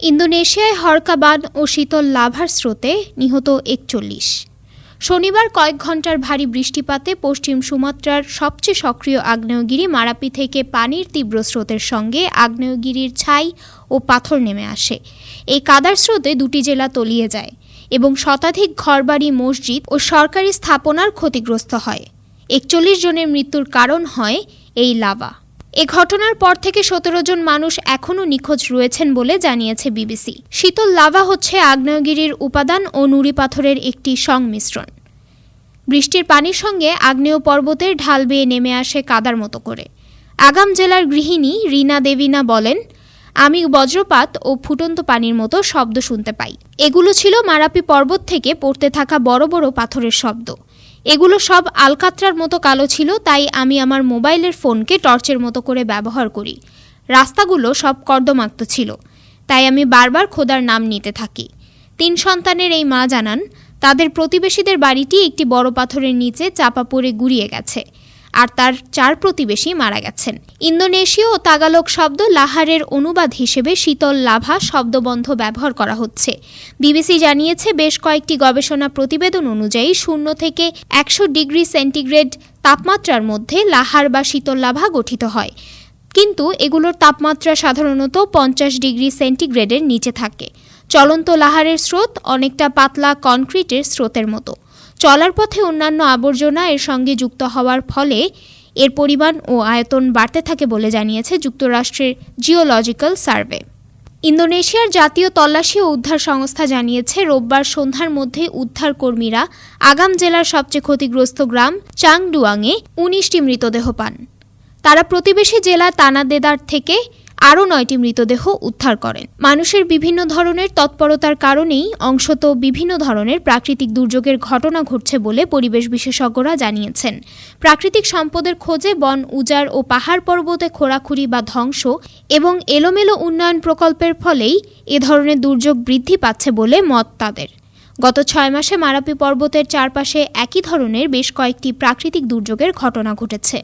ইন্দোনেশিয়ায় হরকাবান ও শীতল লাভার স্রোতে নিহত একচল্লিশ। শনিবার কয়েক ঘণ্টার ভারী বৃষ্টিপাতে পশ্চিম সুমাত্রার সবচেয়ে সক্রিয় আগ্নেয়গিরি মারাপি থেকে পানির তীব্র স্রোতের সঙ্গে আগ্নেয়গিরির ছাই ও পাথর নেমে আসে। এই কাদার স্রোতে দুটি জেলা তলিয়ে যায় এবং শতাধিক ঘরবাড়ি, মসজিদ ও সরকারি স্থাপনার ক্ষতিগ্রস্ত হয়। একচল্লিশ জনের মৃত্যুর কারণ হয় এই লাভা। এ ঘটনার পর থেকে সতেরো জন মানুষ এখনও নিখোঁজ রয়েছেন বলে জানিয়েছে বিবিসি। শীতল লাভা হচ্ছে আগ্নেয়গিরির উপাদান ও নুড়ি পাথরের একটি সংমিশ্রণ। বৃষ্টির পানির সঙ্গে আগ্নেয় পর্বতের ঢাল বেয়ে নেমে আসে কাদার মতো করে। আগাম জেলার গৃহিণী রিনা দেবিনা বলেন, আমি বজ্রপাত ও ফুটন্ত পানির মতো শব্দ শুনতে পাই। এগুলো ছিল মারাপি পর্বত থেকে পড়তে থাকা বড় বড় পাথরের শব্দ। এগুলো সব আলকাত্রার মতো কালো ছিল, তাই আমি আমার মোবাইলের ফোনকে টর্চের মতো করে ব্যবহার করি। রাস্তাগুলো সব কর্দমাক্ত ছিল, তাই আমি বারবার খোদার নাম নিতে থাকি। তিন সন্তানের এই মা জানান, তাদের প্রতিবেশীদের বাড়িটি একটি বড় পাথরের নিচে চাপা পড়ে গুড়িয়ে গেছে। আর তার চার প্রতিবেশী মারা গেছেন। ইন্দোনেশীয় ও তাগালক শব্দ লাহারের অনুবাদ হিসেবে শীতল লাভা শব্দবন্ধ ব্যবহার করা হচ্ছে। বিবিসি জানিয়েছে, বেশ কয়েকটি গবেষণা প্রতিবেদন অনুযায়ী শূন্য থেকে একশো ডিগ্রি সেন্টিগ্রেড তাপমাত্রার মধ্যে লাহার বা শীতল লাভা গঠিত হয়। কিন্তু এগুলোর তাপমাত্রা সাধারণত পঞ্চাশ ডিগ্রি সেন্টিগ্রেডের নিচে থাকে। চলন্ত লাহারের স্রোত অনেকটা পাতলা কনক্রিটের স্রোতের মতো। চলার পথে অন্যান্য আবর্জনা এর সঙ্গে যুক্ত হওয়ার ফলে এর পরিমাণ ও আয়তন বাড়তে থাকে বলে জানিয়েছে যুক্তরাষ্ট্রের জিওলজিক্যাল সার্ভে। ইন্দোনেশিয়ার জাতীয় তল্লাশি ও উদ্ধার সংস্থা জানিয়েছে, রোববার সন্ধ্যার মধ্যে উদ্ধার কর্মীরা আগাম জেলার সবচেয়ে ক্ষতিগ্রস্ত গ্রাম চাংডুয়াংয়ে উনিশটি মৃতদেহ পান। তারা প্রতিবেশী জেলা তানাদেদার থেকে আরও নয়টি মৃতদেহ উদ্ধার করেন। মানুষের বিভিন্ন ধরনের তৎপরতার কারণেই অংশত বিভিন্ন ধরনের প্রাকৃতিক দুর্যোগের ঘটনা ঘটছে বলে পরিবেশ বিশেষজ্ঞরা জানিয়েছেন। প্রাকৃতিক সম্পদের খোঁজে বন, উজাড় ও পাহাড় পর্বতে খোঁড়াখুড়ি বা ধ্বংস এবং এলোমেলো উন্নয়ন প্রকল্পের ফলেই এ ধরনের দুর্যোগ বৃদ্ধি পাচ্ছে বলে মত তাদের। গত ছয় মাসে মারাপি পর্বতের চারপাশে একই ধরনের বেশ কয়েকটি প্রাকৃতিক দুর্যোগের ঘটনা ঘটেছে।